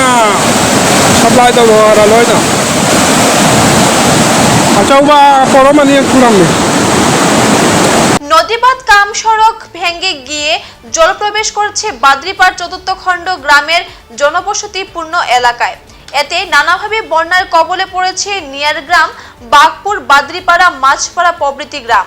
না। আচ্ছা নেই নদীবাদ কাম সড়ক ভেঙে গিয়ে জলপ্রবেশ করছে বাদ্রিপাড় চতুর্থ খণ্ড গ্রামের জনবসতিপূর্ণ এলাকায়। এতে নানাভাবে বন্যার কবলে পড়েছে নিয়ার গ্রাম বাগপুর, বাদ্রিপাড়া, মাছপাড়া প্রভৃতি গ্রাম।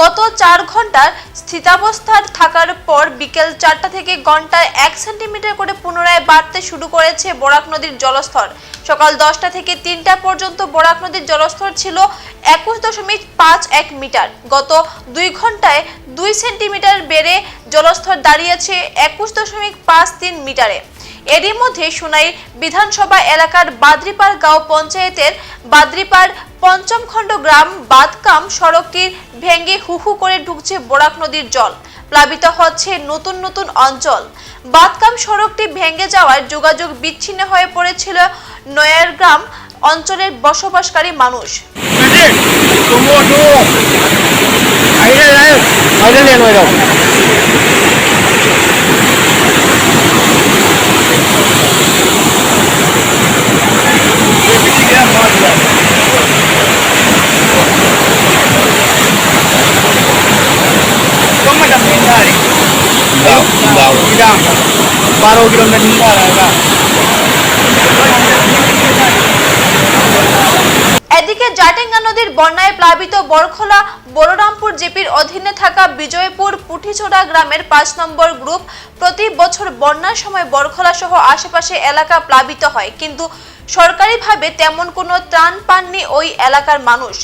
গত চার ঘণ্টার স্থিতাবস্থার থাকার পর বিকেল চারটা থেকে ঘন্টায় এক সেন্টিমিটার করে পুনরায় বাড়তে শুরু করেছে বরাক নদীর জলস্তর। সকাল দশটা থেকে তিনটা পর্যন্ত বরাক নদীর জলস্তর ছিল একুশ দশমিক পাঁচ এক মিটার। গত দুই ঘন্টায় দুই সেন্টিমিটার বেড়ে জলস্তর দাঁড়িয়েছে একুশ দশমিক পাঁচ তিন মিটারে। এরই মধ্যে সোনাই বিধানসভা এলাকার বাদ্রিপাড় গাঁও পঞ্চায়েতের বাদ্রিপাড় পঞ্চম খণ্ড গ্রাম বাদকাম সড়কটির ভেঙে হুহু করে ঢুকছে বরাক নদীর জল প্লাবিত হচ্ছে নতুন নতুন অঞ্চল বাদকাম সড়কটি ভেঙে যাওয়ায় যোগাযোগ বিচ্ছিন্ন হয়ে পড়েছিল নয়ার গ্রাম অঞ্চলের বসবাসকারী মানুষ Ya. এদিকে জাটেঙ্গা নদীর বন্যায় প্লাবিত বরখোলা বলরামপুর জেপির অধীনে থাকা বিজয়পুর পুঠিছোড়া গ্রামের পাঁচ নম্বর গ্রুপ প্রতি বছর বন্যার সময় বরখোলা সহ আশেপাশে এলাকা প্লাবিত হয়। কিন্তু সরকারিভাবে তেমন কোনো ত্রাণ পাননি ওই এলাকার মানুষ।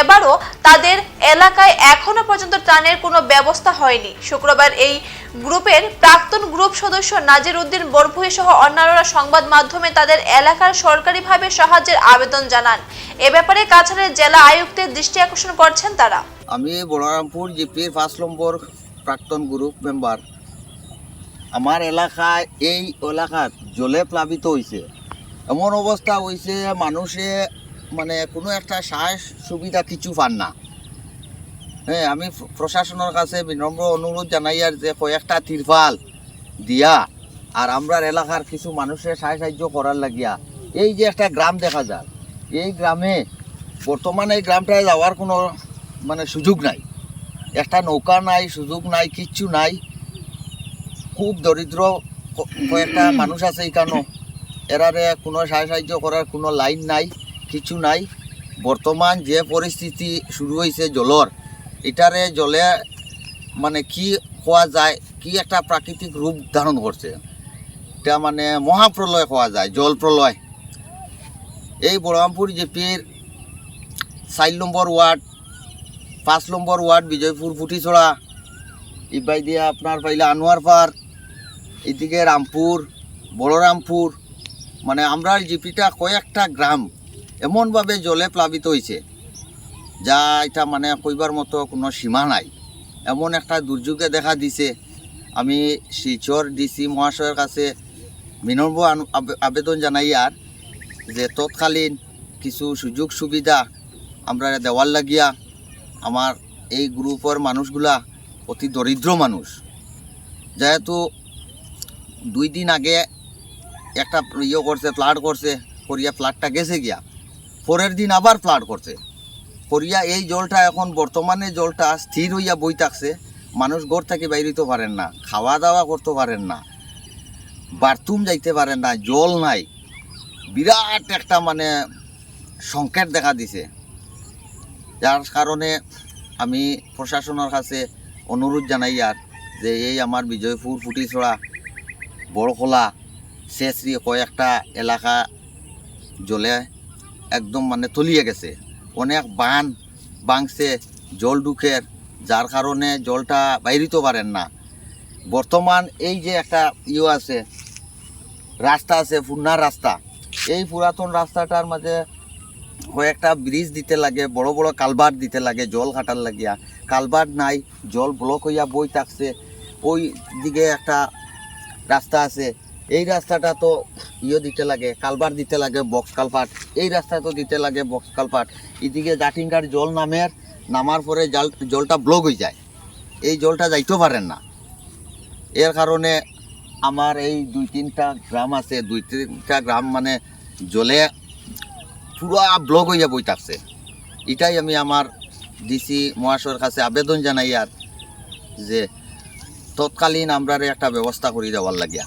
এবারও তাদের এলাকায় এখনও পর্যন্ত ত্রাণের কোনো ব্যবস্থা হয়নি। শুক্রবার এই গ্রুপের প্রাক্তন গ্রুপ সদস্য নাজির উদ্দিন বরভুই সহ অন্যান্যরা সংবাদ মাধ্যমে তাদের এলাকার সরকারিভাবে সাহায্যের আবেদন জানান। এ ব্যাপারে কাছাড়ের জেলা আয়ুক্তের দৃষ্টি আকর্ষণ করছেন তারা। আমি বলরামপুর জিপির পাঁচ নম্বর প্রাক্তন গ্রুপ মেম্বার। আমার এলাকায় এই এলাকাত জলে প্লাবিত হয়েছে এমন অবস্থা হয়েছে মানুষে মানে কোনো একটা সাহস সুবিধা কিছু পান না। হ্যাঁ আমি প্র- প্রশাসনের কাছে বিনম্র অনুরোধ জানাই আর যে কয়েকটা তিরপাল দিয়া আর আমরার এলাকার কিছু মানুষের সাহায্য সাহায্য করার লাগিয়া? এই যে একটা গ্রাম দেখা যায়। এই গ্রামে বর্তমানে এই গ্রামটায় যাওয়ার কোনো মানে সুযোগ নাই। একটা নৌকা নাই, সুযোগ নাই, কিচ্ছু নাই। খুব দরিদ্র কয়েকটা মানুষ আছে এখানে এরারে কোনো সাহায্য সাহায্য করার কোনো লাইন নাই কিছু নাই। বর্তমান যে পরিস্থিতি শুরু হয়েছে জলর এটারে জলে মানে কি খোয়া যায়, কি একটা প্রাকৃতিক রূপ ধারণ করছে। এটা মানে মহাপ্রলয় খোয়া যায়, জল প্রলয়। এই বড়রামপুর জিপির চার নম্বর ওয়ার্ড, পাঁচ নম্বর ওয়ার্ড, বিজয়পুর ফুটিছড়া ইবাই দিয়ে আপনার পাইলে আনোয়ার পার এদিকে রামপুর বড়রামপুর মানে আমরা জিপিটা কয়েকটা গ্রাম এমনভাবে জলে প্লাবিত হয়েছে যা এটা মানে কইবার মতো কোনো সীমা নাই। এমন একটা দুর্যোগে দেখা দিছে। আমি শিলচর ডিসি মহাশয়ের কাছে বিনম্র আবেদন জানাই আর যে তৎকালীন কিছু সুযোগ সুবিধা আমরা দেওয়ার লাগিয়া আমার এই গ্রুপের মানুষগুলা অতি দরিদ্র মানুষ। যেহেতু দুই দিন আগে একটা ইয়ে করছে, ফ্লাড করছে, করিয়া ফ্লাডটা গেছে গিয়া। পরের দিন আবার ফ্লাড করছে। করিয়া এই জলটা এখন বর্তমানে জলটা স্থির হইয়া বই থাকছে, মানুষ ঘর থেকে বাইরিতে পারেন না খাওয়া দাওয়া করতে পারেন না, বাথরুম যাইতে পারেন না, জল নাই। বিরাট একটা মানে সংকেত দেখা দিছে। যার কারণে আমি প্রশাসনের কাছে অনুরোধ জানাই আর যে এই আমার বিজয়পুর ফুটিছড়া, বড়খোলা শেষরি কয়েকটা এলাকা জলে একদম মানে তলিয়ে গেছে। অনেক বান বাংছে, জল ঢুকের যার কারণে জলটা বাইরিতে পারেন না। বর্তমান এই যে একটা ইয়ে আছে, রাস্তা আছে, ফুন্নার রাস্তা, এই পুরাতন রাস্তাটার মাঝে কয়েকটা ব্রিজ দিতে লাগে, বড় বড় কালভার্ট দিতে লাগে, জল কাটার লাগিয়া। কালভার্ট নাই, জল ব্লক হইয়া বই থাকছে। ওই দিকে একটা রাস্তা আছে এই রাস্তাটা তো ইয়ে দিতে লাগে কালভার্ট দিতে লাগে বক্স কালপাট এই রাস্তা তো দিতে লাগে বক্স কালপাট এদিকে জাটিঙ্গার জল নামের, নামার পরে জাল জলটা ব্লক হয়ে যায়। এই জলটা যাইতেও পারেন না। এর কারণে আমার এই দুই তিনটা গ্রাম আছে, দুই তিনটা গ্রাম মানে জলে পুরা ব্লক হইয়া বই থাকছে এটাই আমি আমার ডিসি মহাশয়ের কাছে আবেদন জানাই আর যে তৎকালীন আমরা একটা ব্যবস্থা করে দেওয়ার লাগিয়া।